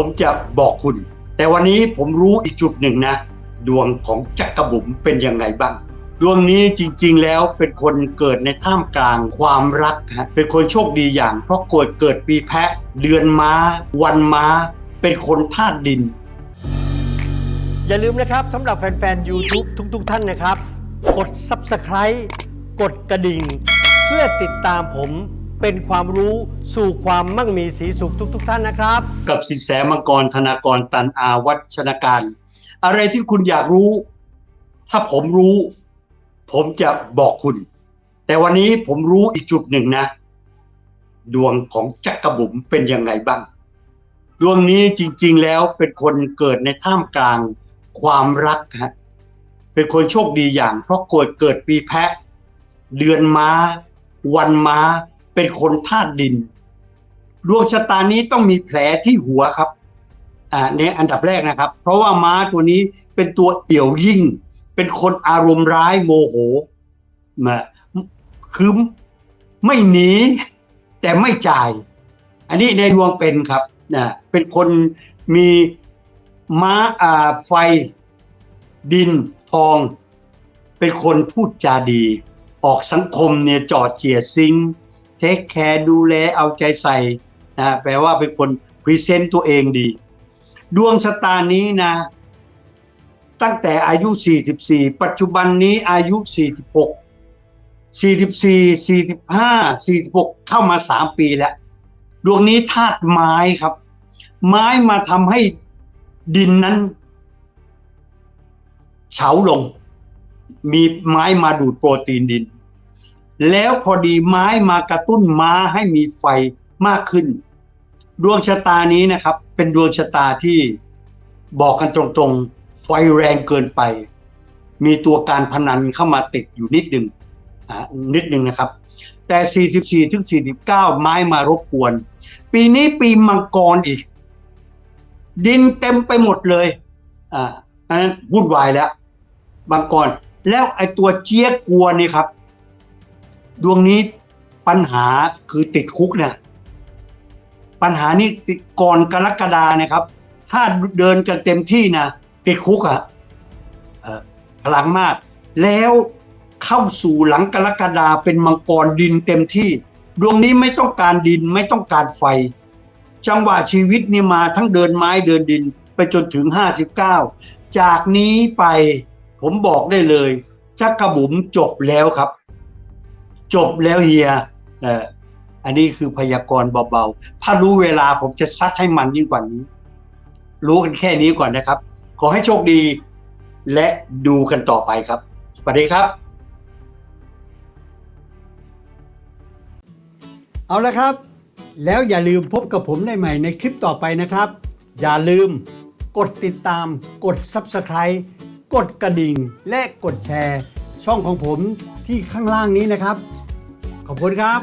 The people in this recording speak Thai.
ผมจะบอกคุณ แต่วันนี้ผมรู้อีกจุดหนึ่งนะ ดวงของจักรบุ๋มเป็นยังไงบ้าง ดวงนี้จริง ๆ แล้วเป็นคนเกิดในท่ามกลางความรักฮะเป็นคนโชคดีอย่าง เพราะเกิดเกิดปีแพะ เดือนม้า วันม้า เป็นคนธาตุดิน อย่าลืมนะครับสำหรับแฟนๆ YouTube ทุกๆ ท่านนะครับ กด Subscribe กดกระดิ่ง เพื่อติดตามผม เป็นความรู้สู่ความมั่งมีสีสุขทุกๆท่านนะครับ กับสินแสมังกรธนากรตันอาวัชนาการ อะไรที่คุณอยากรู้ ถ้าผมรู้ ผมจะบอกคุณ แต่วันนี้ผมรู้อีกจุดหนึ่งนะ ดวงของจักรบุ๋มเป็นยังไงบ้าง ดวงนี้จริง ๆ แล้วเป็นคนเกิดในท่ามกลางความรักฮะเป็นคนโชคดีอย่าง เพราะเกิดเกิดปีแพะ เดือนม้า วันม้า เป็นคนธาตุดิน ดวงชะตานี้ต้องมีแผลที่หัวครับอ่าเนี่ยอันดับแรกนะครับ เพราะว่าม้าตัวนี้เป็นตัวเอี่ยวยิ่ง เป็นคนอารมณ์ร้ายโมโหมาคือไม่หนีแต่ไม่จ่าย อันนี้ในดวงเป็นครับนะเป็นคนมีม้าอ่าไฟ ดินทอง เป็นคนพูดจาดี ออกสังคมเนี่ยจอดเจียซิง เทคแคร์ดูแลเอาใจใส่นะแปลว่าเป็นคนพรีเซนต์ตัวเองดี ดวงชะตานี้นะ ตั้งแต่อายุ 44 ปัจจุบันนี้อายุ 46 44 45 46 เข้ามา 3 ปีแล้ว ดวงนี้ธาตุไม้ครับ ไม้มาทำให้ดินนั้นเฉาลง มีไม้มาดูดโปรตีนดิน แล้วพอดีไม้มากระตุ้นม้าให้มีไฟมากขึ้น ดวงชะตานี้นะครับ เป็นดวงชะตาที่บอกกันตรงๆ ไฟแรงเกินไป มีตัวการพนันเข้ามาติดอยู่นิดหนึ่งอ่านิดหนึ่งนะครับ แต่ 44ถึง49 ไม้มารบกวน ปีนี้ปีมังกรอีก ดินเต็มไปหมดเลย อ่าอันนั้นวุ่นวายแล้วมังกรแล้วไอ้ตัวเจี๊ยกกลัวนี่ครับ ดวงนี้ปัญหาคือติดคุกเนี่ย ปัญหานี้ติดก่อนกรกฎาเนะครับ ถ้าเดินกันเต็มที่นะติดคุกอะ่ะพลังมาก แล้วเข้าสู่หลังกรกฎาเป็นมังกรดินเต็มที่ ดวงนี้ไม่ต้องการดินไม่ต้องการไฟ จังหวะชีวิตนี่มาทั้งเดินไม้เดินดินไปจนถึง 59 จากนี้ไปผมบอกได้เลยจักรบุ๋มจบแล้วครับ จบแล้วเฮียเอออันนี้คือพยากรณ์เบาๆ ถ้ารู้เวลาผมจะซัดให้มันยิ่งกว่านี้ รู้กันแค่นี้ก่อนนะครับ ขอให้โชคดีและดูกันต่อไปครับ สวัสดีครับ เอาละครับ แล้วอย่าลืมพบกับผมได้ใหม่ในคลิปต่อไปนะครับ อย่าลืมกดติดตาม กด Subscribe กดกระดิ่ง และกดแชร์ ช่องของผม ที่ข้างล่างนี้นะครับ ขอบคุณครับ